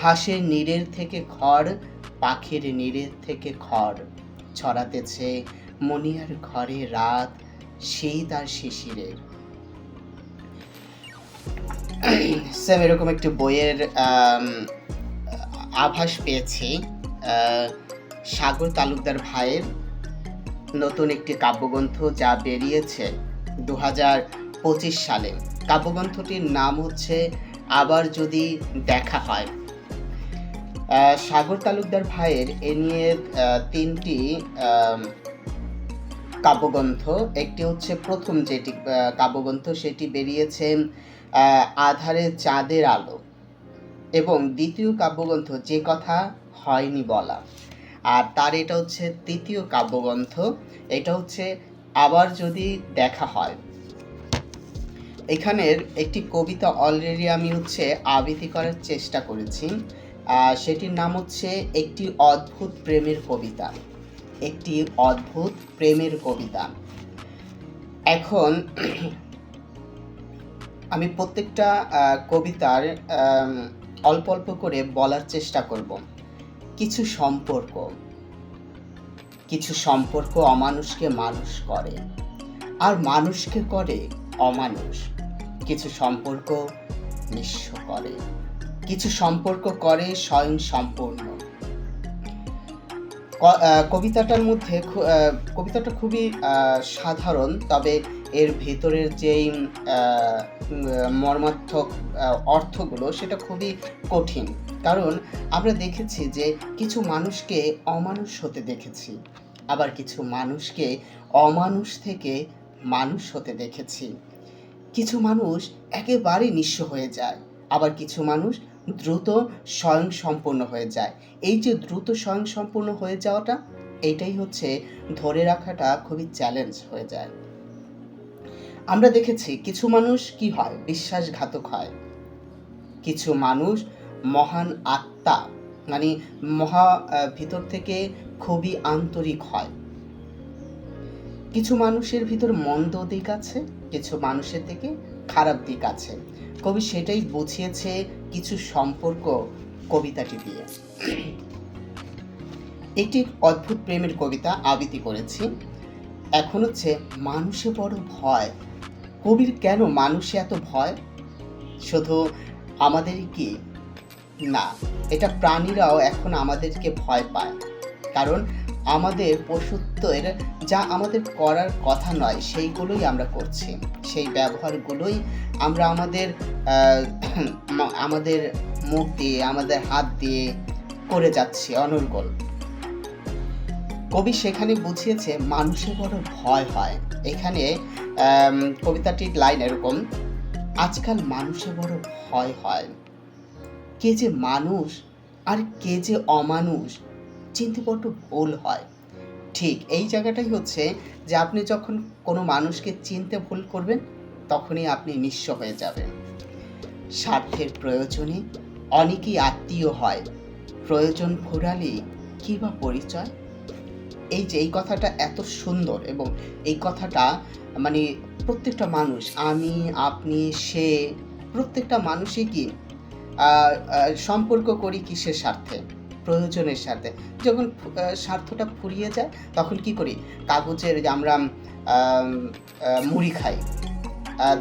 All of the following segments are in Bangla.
হাঁসের নীড়ের থেকে খড়, পাখির নীড়ের থেকে খড় ছড়াতেছে মনিয়ার ঘরে রাত শীত আর শিশিরের স্যাম, এরকম একটি বইয়ের আভাস পেয়েছি। সাগর তালুকদার ভাইয়ের নতুন একটি কাব্যগ্রন্থ যা বেরিয়েছে দু হাজার পঁচিশ সালে। কাব্যগ্রন্থটির নাম হচ্ছে, আবার যদি দেখা হয়। সাগর তালুকদার ভাইয়ের এ নিয়ে তিনটি কাব্যগ্রন্থ। একটি হচ্ছে প্রথম যেটি কাব্যগ্রন্থ, সেটি বেরিয়েছে আধারে চাঁদের আলো। এবং দ্বিতীয় কাব্যগ্রন্থ, যে কথা হয়নি বলা। আর তার এটা হচ্ছে তৃতীয় কাব্যগ্রন্থ। এটা হচ্ছে, আবার যদি দেখা হয়। এখানের একটি কবিতা অলরেডি আমি হচ্ছে আবৃত্তি করার চেষ্টা করেছি। সেটির নাম হচ্ছে একটি অদ্ভুত প্রেমের কবিতা। একটি অদ্ভুত প্রেমের কবিতা। এখন আমি প্রত্যেকটা কবিতার অল্প অল্প করে বলার চেষ্টা করব। কিছু সম্পর্ক। কিছু সম্পর্ক অমানুষকে মানুষ করে আর মানুষকে করে অমানুষ। কিছু সম্পর্ক নিঃস্ব করে। কিছু সম্পর্ক করে স্বয়ং সম্পূর্ণ। কবিতাটার মধ্যে কবিতাটা খুবই সাধারণ, তবে এর ভেতরের যেই মর্মার্থক অর্থগুলো সেটা খুবই কঠিন। কারণ আমরা দেখেছি যে কিছু মানুষকে অমানুষ হতে দেখেছি, আবার কিছু মানুষকে অমানুষ থেকে মানুষ হতে দেখেছি। কিছু মানুষ একেবারে নিঃস্ব হয়ে যায়, আবার কিছু মানুষ দ্রুত স্বয়ং সম্পূর্ণ হয়ে যায়। এই যে দ্রুত স্বয়ং সম্পূর্ণ হয়ে যাওয়াটা এইটাই হচ্ছে ধরে রাখাটা খুবই চ্যালেঞ্জ হয়ে যায়। আমরা দেখেছি কিছু মানুষ কি হয়? বিশ্বাসঘাতক হয়। কিছু মানুষ মহান আত্মা মানে মহা ভিতর থেকে খুবই আন্তরিক হয়। কিছু মানুষের ভিতর মন্দ দিক আছে, কিছু মানুষের থেকে খারাপ দিক আছে। কবি সেটাই বুঝিয়েছে কিছু সম্পর্ক কবিতাটি দিয়ে। একটি অদ্ভুত প্রেমের কবিতা আবৃত্তি করেছি। এখন হচ্ছে মানুষে বড় ভয়। কবির কেন মানুষে এত ভয়? শুধু আমাদেরই কি? না, এটা প্রাণীরাও এখন আমাদেরকে ভয় পায়। কারণ আমাদের পশুত্বের যা আমাদের করার কথা নয়, সেইগুলোই আমরা করছি। সেই ব্যবহারগুলোই আমরা আমাদের আমাদের মুখ দিয়ে, আমাদের হাত দিয়ে করে যাচ্ছি অনর্গল। কবি সেখানে বুঝিয়েছে, মানুষের বড় ভয় হয়। এখানে কবিতাটির লাইন এরকম, আজকাল মানুষের বড় ভয় হয়। কে যে মানুষ আর কে যে অমানুষ চিনতে বড্ড ভুল হয়। ঠিক এই জায়গাটাই হচ্ছে যে আপনি যখন কোনো মানুষকে চিনতে ভুল করবেন, তখনই আপনি নিঃস্ব হয়ে যাবেন। স্বার্থের প্রয়োজনে অনেকেই আত্মীয় হয়। প্রয়োজন ফুরালে কী বা পরিচয়? এই যে এই কথাটা এত সুন্দর এবং এই কথাটা মানে প্রত্যেকটা মানুষ, আমি, আপনি, সে, প্রত্যেকটা মানুষই কি সম্পর্ক করি কিসের স্বার্থে? প্রয়োজনের সাথে। যখন স্বার্থটা ফুরিয়ে যায়, তখন কি করি? কাগজের আমরা মুড়ি খাই।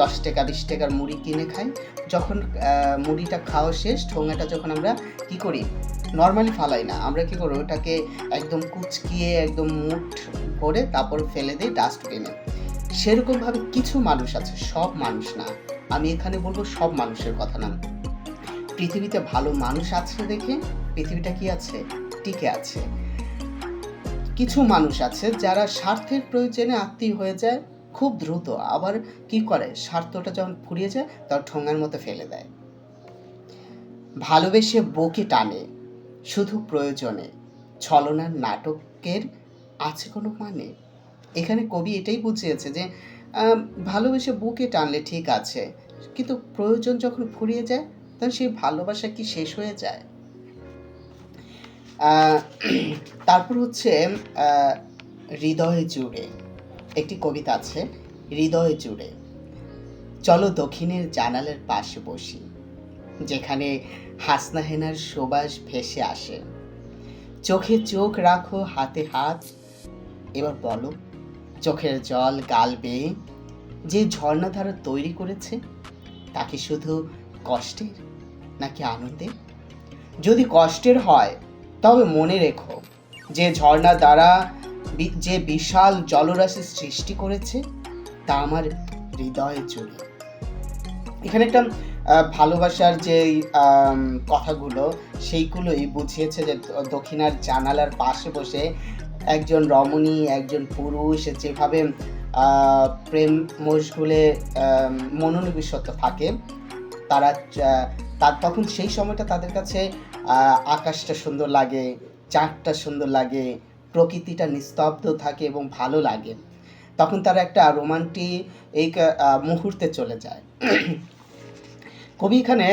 দশ টাকা, বিশ টাকার মুড়ি কিনে খাই। যখন মুড়িটা খাওয়া শেষ, ঠোঙাটা যখন আমরা কি করি? নর্মালি ফালাই না। আমরা কি করি ওটাকে একদম কুচকিয়ে, একদম মুঠ করে তারপর ফেলে দিই, ডাস্টবিনে। সেরকমভাবে কিছু মানুষ আছে, সব মানুষ না। আমি এখানে বলব সব মানুষের কথা না। পৃথিবীতে ভালো মানুষ আছে দেখে পৃথিবীটা কি আছে? টিকে আছে। কিছু মানুষ আছে যারা স্বার্থের প্রয়োজনে আত্মীয় হয়ে যায়, খুব দ্রুত। আবার কি করে? স্বার্থটা যখন ফুরিয়ে যায় তখন ঠোঙার মতো ফেলে দেয়। ভালোবেসে বকে টানে, শুধু প্রয়োজনে। ছলনার নাটকের আছে কোনো মানে? এখানে কবি এটাই বুঝিয়েছে যে ভালোবেসে বুকে টানলে ঠিক আছে, কিন্তু প্রয়োজন যখন ফুরিয়ে যায়, তখন সেই ভালোবাসা কি শেষ হয়ে যায়? তারপর হচ্ছে হৃদয় জুড়ে। একটি কবিতা আছে, হৃদয় জুড়ে। চলো দক্ষিণের জানালার পাশে বসি, যেখানে হাসনা হেনার সুবাস ভেসে আসে। চোখে চোখ রাখো, হাতে হাত। এবার বলো, চোখের জল গাল বেয়ে যে ঝর্ণাধারা তৈরি করেছে তাকে শুধু কষ্টের নাকি আনন্দের? যদি কষ্টের হয় তবে মনে রেখো, যে ঝর্ণা দ্বারা যে বিশাল জলরাশি সৃষ্টি করেছে, তা আমার হৃদয়ে জুড়ে এখানে একটা ভালোবাসার যে কথাগুলো, সেইগুলোই বুঝিয়েছে যে দক্ষিণার জানালার পাশে বসে একজন রমণী, একজন পুরুষ, যেভাবে প্রেম মশগুলে মনোনিবেশত থাকে, তারা তার তখন সেই সময়টা তাদের কাছে আকাশটা সুন্দর লাগে, চাঁদটা সুন্দর লাগে, প্রকৃতিটা নিস্তব্ধ থাকে এবং ভালো লাগে। তখন তারা একটা রোমান্টিক এই মুহূর্তে চলে যায়। কবি এখানে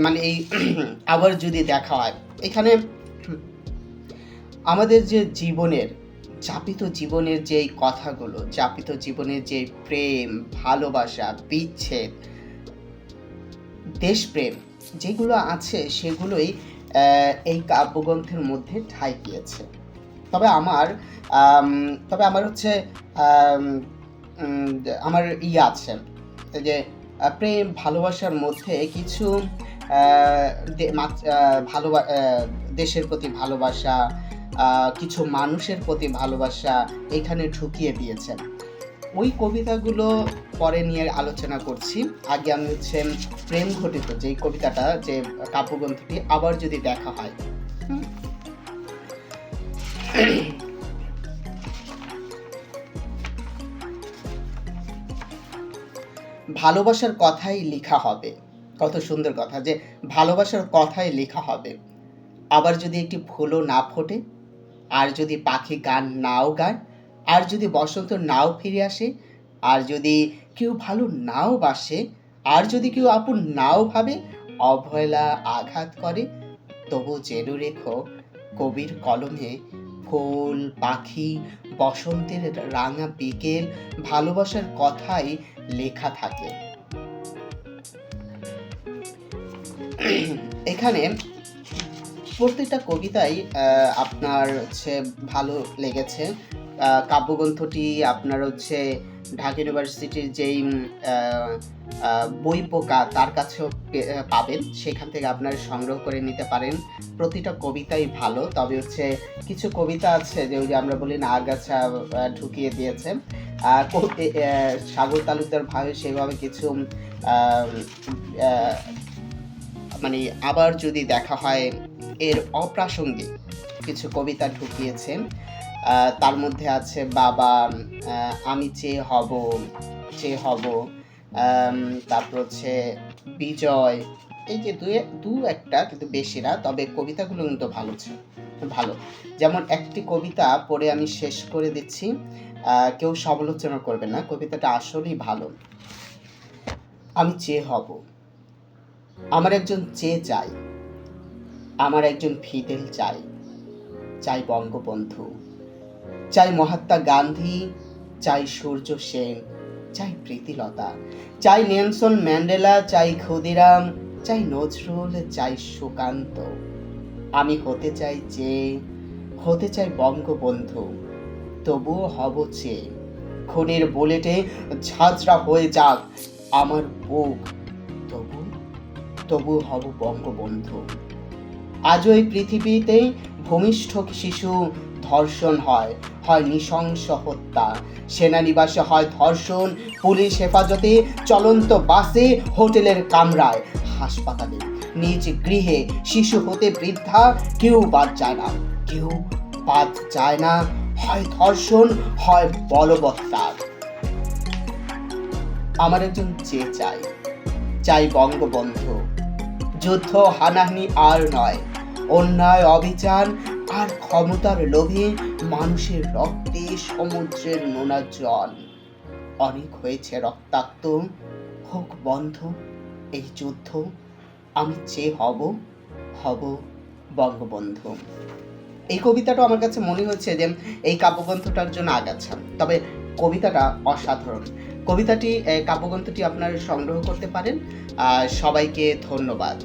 মানে এই আবার যদি দেখা হয়, এখানে আমাদের যে জীবনের চাপিত জীবনের যে কথাগুলো চাপিত জীবনের যে প্রেম, ভালোবাসা, বিচ্ছেদ, দেশপ্রেম যেগুলো আছে সেগুলোই এই কাব্যগ্রন্থের মধ্যে ঠাঁই পেয়েছে তবে আমার তবে আমার হচ্ছে আমার ইয়ে আছে যে প্রেম, ভালোবাসার মধ্যে কিছু ভালোবা দেশের প্রতি ভালোবাসা কিছু মানুষের প্রতি ভালোবাসা এখানে ঢুকিয়ে দিয়েছেন ওই কবিতাগুলো পরে নিয়ে আলোচনা করছি। আগে আমি হচ্ছে প্রেম ঘটিত যে কবিতাটা, যে কাব্যগ্রন্থটি আবার যদি দেখা হয়। ভালোবাসার কথাই লেখা হবে। কত সুন্দর কথা যে ভালোবাসার কথাই লেখা হবে। আবার যদি একটি ফুলও না ফোটে, আর যদি পাখি গান নাও গায় আর যদি বসন্ত নাও ফিরে আসে, আর যদি কেউ ভালো নাও বাসে, আর যদি কেউ আপন নাও ভাবে, অবহেলা আঘাত করে, তবু জেনে রেখো কবির কলমে ফুল, পাখি, বসন্তের রাঙা বিকেল, ভালোবাসার কথাই লেখা থাকে। এখানে প্রত্যেকটা কবিতাই আপনার হচ্ছে ভালো লেগেছে। কাব্যগ্রন্থটি আপনার হচ্ছে ঢাকা ইউনিভার্সিটির যেই বই পোকা তার কাছেও পাবেন। সেখান থেকে আপনারা সংগ্রহ করে নিতে পারেন। প্রতিটা কবিতাই ভালো। তবে হচ্ছে কিছু কবিতা আছে যে ওই যে আমরা বলি না, আগাছা ঢুকিয়ে দিয়েছে। সাগর তালুকদার ভাবে সেভাবে কিছু মানে আবার যদি দেখা হয়, এর অপ্রাসঙ্গিক কিছু কবিতা ঢুকিয়েছেন। তার মধ্যে আছে বাবা আমি চেয়ে হব চেয়ে হব তারপর হচ্ছে বিজয়। এই যে দু দু একটা কিন্তু বেশি না, তবে কবিতাগুলো কিন্তু ভালো ছিল ভালো। যেমন একটি কবিতা পড়ে আমি শেষ করে দিচ্ছি কেউ সমালোচনা করবে না, কবিতাটা আসলেই ভালো। আমি চেয়ে হব। আমার একজন চেয়ে চাই, আমার একজন ফিদেল চাই চাই বঙ্গবন্ধু। চাই মহাত্মা গান্ধী, চাই সূর্য সেন, চাই প্রীতিলতা, চাই নেলসন ম্যান্ডেলা, চাই ক্ষুদিরাম, চাই নজরুল, চাই সুকান্ত। আমি হতে চাই যে, হতে চাই বঙ্গবন্ধু। তবুও হব চেয়ে খুনের বুলেটে ঝাঁঝরা হয়ে যাক আমার বুক। তবু তবু হব বঙ্গবন্ধু। আজও এই পৃথিবীতে ভূমিষ্ঠ শিশু ধর্ষণ হয় হয় নৃশংস হত্যা। সেনানিবাসে হয় ধর্ষণ, পুলিশ হেফাজতে চলন্ত বাসে, হোটেলের কামরায়, হাসপাতালে। নিজ গৃহে শিশু হতে বৃদ্ধা কেউ বাদ যায় না, কেউ বাদ যায় না, হয় ধর্ষণ, হয় বলবৎকার। আমার একজন চেয়ে চাই চাই বঙ্গবন্ধু। যুদ্ধ হানাহানি আর নয়, অন্যায়, অবিচার আর ক্ষমতার লোভে মানুষের রক্তে সমুদ্রের নোনা জল। অনেক হয়েছে রক্তাক্ত, হোক বন্ধ এই যুদ্ধ, আমি চেয়ে হব হব বঙ্গবন্ধু। এই কবিতাটা আমার কাছে মনে হচ্ছে যে এই কাব্যগ্রন্থটার জন্য আগাছা। তবে কবিতাটা অসাধারণ। কবিতাটি কাব্যগ্রন্থটি আপনারা সংগ্রহ করতে পারেন। সবাইকে ধন্যবাদ।